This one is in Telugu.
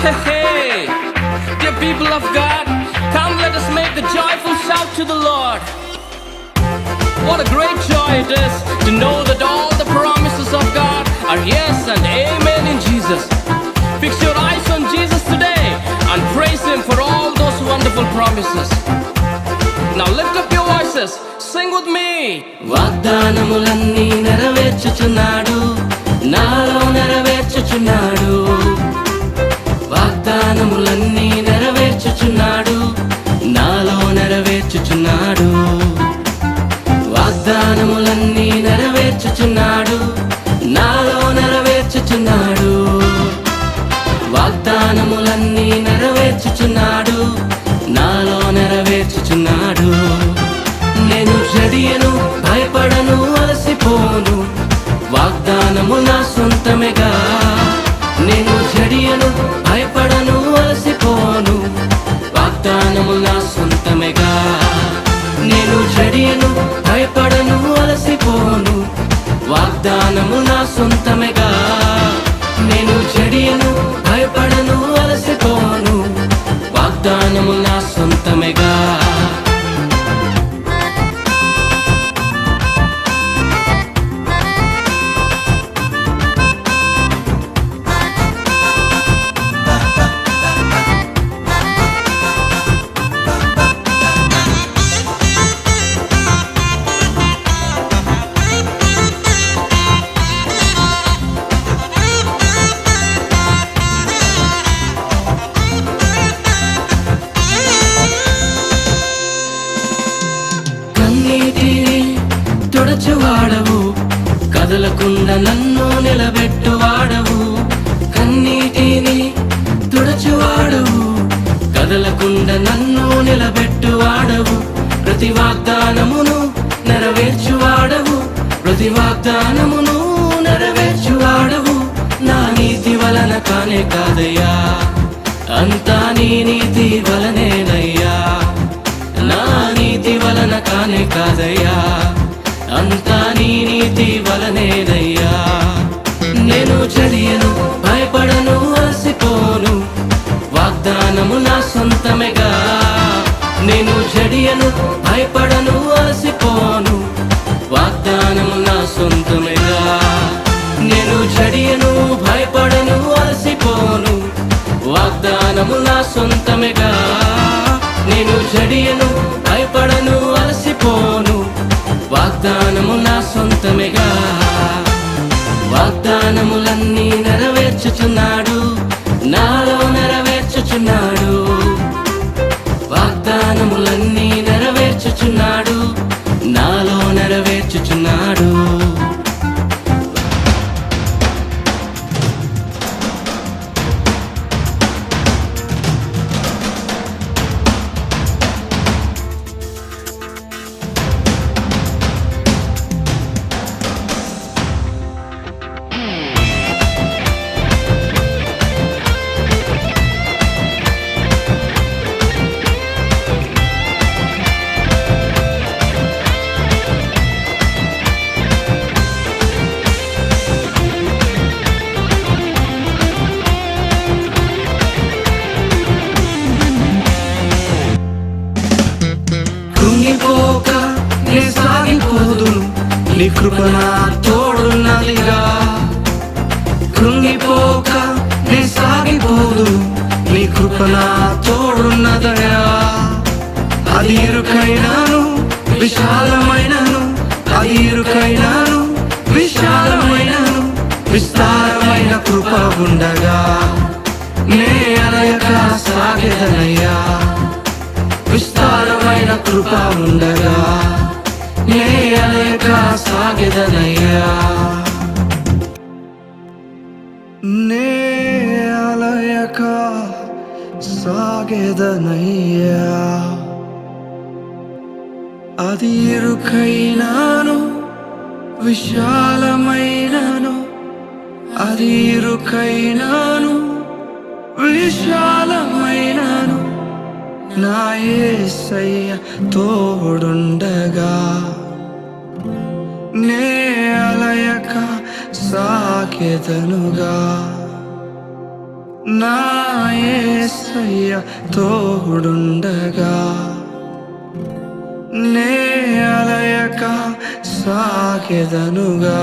Hey, hey, dear people of God, come let us make a joyful shout to the Lord. What a great joy it is to know that all the promises of God are yes and amen in Jesus. Fix your eyes on Jesus today and praise Him for all those wonderful promises. Now lift up your voices, sing with me. వాగ్దానములన్నీ నెరవేర్చుచున్నాడు నాలో నెరవేర్చుచున్నాడు వాగ్దానములన్నీ నెరవేర్చుచున్నాడు. నాలో నెరవేర్చుచున్నాడు. వాగ్దానములన్నీ నెరవేర్చుచున్నాడు. నాలో నెరవేర్చుచున్నాడు. వాగ్దానములన్నీ నెరవేర్చుచున్నాడు. నాలో నెరవేర్చుచున్నాడు. నేను జడియను భయపడను అలసిపోను. వాగ్దానము నా సొంతమేగా. అడియను భయపడను అలసిపోను. వాగ్దానము నా సొంతమేగా. నేను జడియను భయపడను అలసిపోను. వాగ్దానము నా సొంతమేగా. నేను జడియను భయపడను అలసిపోను. వాగ్దానము తుడచువాడవు కదలకుండా నన్ను నిలబెట్టువాడవు. కన్నీటిని తుడచువాడవు. కదలకుండా నన్ను నిలబెట్టువాడవు. ప్రతి వాగ్దానమును నెరవేర్చువాడవు. ప్రతి వాగ్దానమును నెరవేర్చువాడవు. నా నీతి వలన కానే కాదయ్యా. అంతా నీ నీతి వలనేనయ్యా. నా నీతి వలన కానే కాదయ్యా. నీ నీతి వలనేనయ్యా. నేను చదియను భయపడను అలసిపోను. వాగ్దానము నా సొంతమేగా. నేను జడియను భయపడను అలసిపోను. వాగ్దానము నా సొంతమేగా. నేను జడియను భయపడను అలసిపోను. వాగ్దానము నా సొంతమేగా. నేను జడియను భయపడను అలసిపోను. వాగ్దానము నా సొంతమేగా. వాగ్దానముల నీ కృప నా తోడున్నదిగా కృంగిపోక నీ సాగిపోదు. నీ కృప నా తోడున్నదయా అది ఇరుకైనాను విశాలమైనను. అది ఇరుకైనాను విశాలమైనను. విస్తారమైన కృప ఉండగా. నే అనయక సాగేదనయ్యా. విస్తారమైన కృప ఉండగా. నే అనేక సాగెదనయ్యా. నే అలయక సాగెదనయ్యా. అది ఇరుకైనాను విశాలమైనను. నా యేసయ్య తోడుండగా. నే అలయక సాకెదనుగా నా యేసయ్య తోడుండగా. నే అలయక సాగెదనుగా